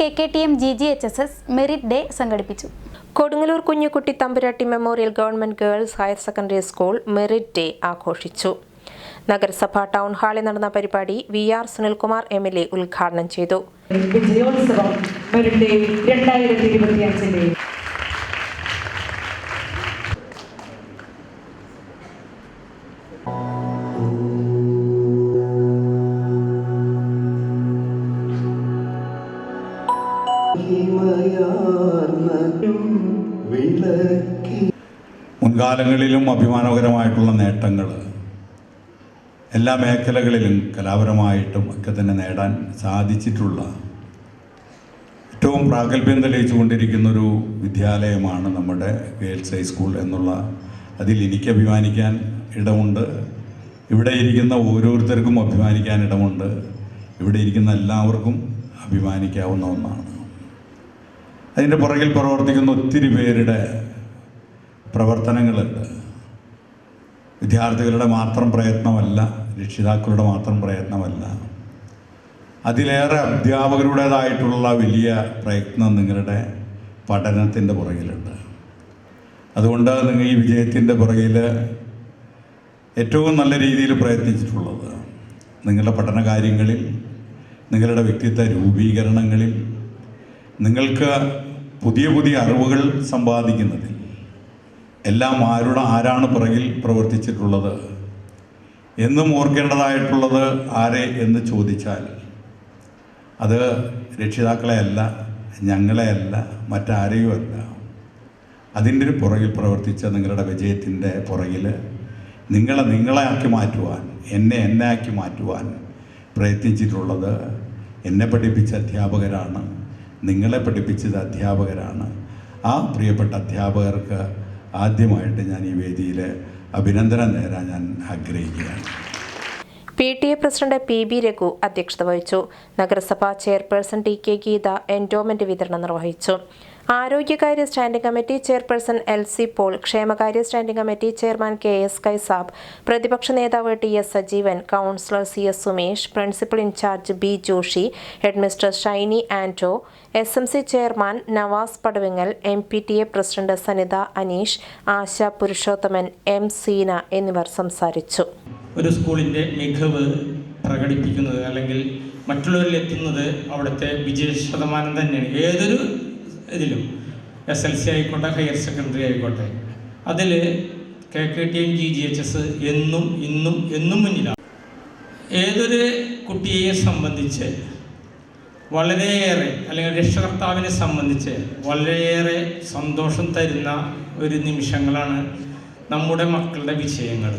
K K T M G G H S S merit day സംഘടിപ്പിച്ചു. Kodungallur Kunjukutty Thampuratti memorial government girls higher secondary school merit day ആഘോഷിച്ചു. നഗരസഭ town ഹാളിൽ നടന്ന പരിപാടി V R Sunilkumar M L A ഉദ്ഘാടനം ചെയ്തു. മുൻകാലങ്ങളിലും അഭിമാനകരമായിട്ടുള്ള നേട്ടങ്ങൾ. എല്ലാ മേഖലകളിലും കലാപരമായിട്ടും ഒക്കെ തന്നെ നേടാൻ സാധിച്ചിട്ടുള്ള ഏറ്റവും പ്രാഗൽഭ്യം തെളിയിച്ചുകൊണ്ടിരിക്കുന്നൊരു വിദ്യാലയമാണ് നമ്മുടെ ഗേൾസ് ഹൈസ്കൂൾ എന്നുള്ള അതിൽ എനിക്ക് അഭിമാനിക്കാൻ ഇടമുണ്ട്. ഇവിടെ ഇരിക്കുന്ന ഓരോരുത്തർക്കും അഭിമാനിക്കാൻ ഇടമുണ്ട്. ഇവിടെ ഇരിക്കുന്ന എല്ലാവർക്കും അഭിമാനിക്കാവുന്ന ഒന്നാണ്. അതിന്റെ പുറകിൽ പ്രവർത്തിക്കുന്ന ഒത്തിരി പേരുടെ പ്രവർത്തനങ്ങളുണ്ട്. വിദ്യാർത്ഥികളുടെ മാത്രം പ്രയത്നമല്ല രക്ഷിതാക്കളുടെ മാത്രം പ്രയത്നമല്ല. അതിലേറെ അധ്യാപകരുടേതായിട്ടുള്ള വലിയ പ്രയത്നം നിങ്ങളുടെ പഠനത്തിന്റെ പുറകിലുണ്ട്. അതുകൊണ്ട് നിങ്ങൾ ഈ വിജയത്തിന്റെ പുറകിൽ ഏറ്റവും നല്ല രീതിയിൽ പ്രയത്നിച്ചിട്ടുള്ളത് നിങ്ങളുടെ പഠന കാര്യങ്ങളിൽ നിങ്ങളുടെ വ്യക്തിത്വ രൂപീകരണങ്ങളിൽ നിങ്ങൾക്ക് പുതിയ പുതിയ അറിവുകൾ സമ്പാദിക്കുന്നതിൽ എല്ലാം ആരുടെ ആരാണ് പിറകിൽ പ്രവർത്തിച്ചിട്ടുള്ളത്? എന്നും ഓർക്കേണ്ടതായിട്ടുള്ളത് ആരെ എന്ന് ചോദിച്ചാൽ അത് രക്ഷിതാക്കളെ അല്ല ഞങ്ങളെ അല്ല മറ്റാരെയും അല്ല. അതിന്റെ പുറകിൽ പ്രവർത്തിച്ച നിങ്ങളുടെ വിജയത്തിന്റെ പുറകിൽ നിങ്ങളെ നിങ്ങളെ ആക്കി മാറ്റുവാൻ എന്നെ എന്നെ ആക്കി മാറ്റുവാൻ പ്രയത്നിച്ചിട്ടുള്ളത് എന്നെ പഠിപ്പിച്ച അധ്യാപകരാണ്. നിങ്ങളെ പഠിപ്പിച്ചത് അധ്യാപകരാണ്. ആ പ്രിയപ്പെട്ട അധ്യാപകർക്ക് ആദ്യമായിട്ട് ഞാൻ ഈ വേദിയിൽ അഭിനന്ദനം നേരാൻ ഞാൻ ആഗ്രഹിക്കുകയാണ്. P T A president P B Raghu അധ്യക്ഷത വഹിച്ചു. നഗരസഭാ chairperson T K Geetha endowment വിതരണം നിർവഹിച്ചു. ആരോഗ്യകാര്യ standing committee chairperson L C Paul ക്ഷേമകാര്യ standing committee chairman K S Kaisab പ്രതിപക്ഷ നേതാവ് T S Sajeevan councillor C S Sumesh principal in charge B Joshi headmistress Shiny Anto S M C chairman Navas Padavingal M P T A president Sanitha Aneesh Asha Purushothaman M Seena എന്നിവർ സംസാരിച്ചു. ഒരു സ്കൂളിന്റെ മികവ് പ്രകടിപ്പിക്കുന്നത് അല്ലെങ്കിൽ മറ്റുള്ളവരിൽ എത്തുന്നത് അവിടുത്തെ വിജയ ശതമാനം തന്നെയാണ്. ഏതൊരു ഇതിലും എസ് എൽ സി ആയിക്കോട്ടെ ഹയർ സെക്കൻഡറി ആയിക്കോട്ടെ. അതിൽ K K T M G G H S എന്നും ഇന്നും എന്നും മുന്നിലാണ്. ഏതൊരു കുട്ടിയെ സംബന്ധിച്ച് വളരെയേറെ അല്ലെങ്കിൽ രക്ഷകർത്താവിനെ സംബന്ധിച്ച് വളരെയേറെ സന്തോഷം തരുന്ന ഒരു നിമിഷങ്ങളാണ് നമ്മുടെ മക്കളുടെ വിജയങ്ങൾ.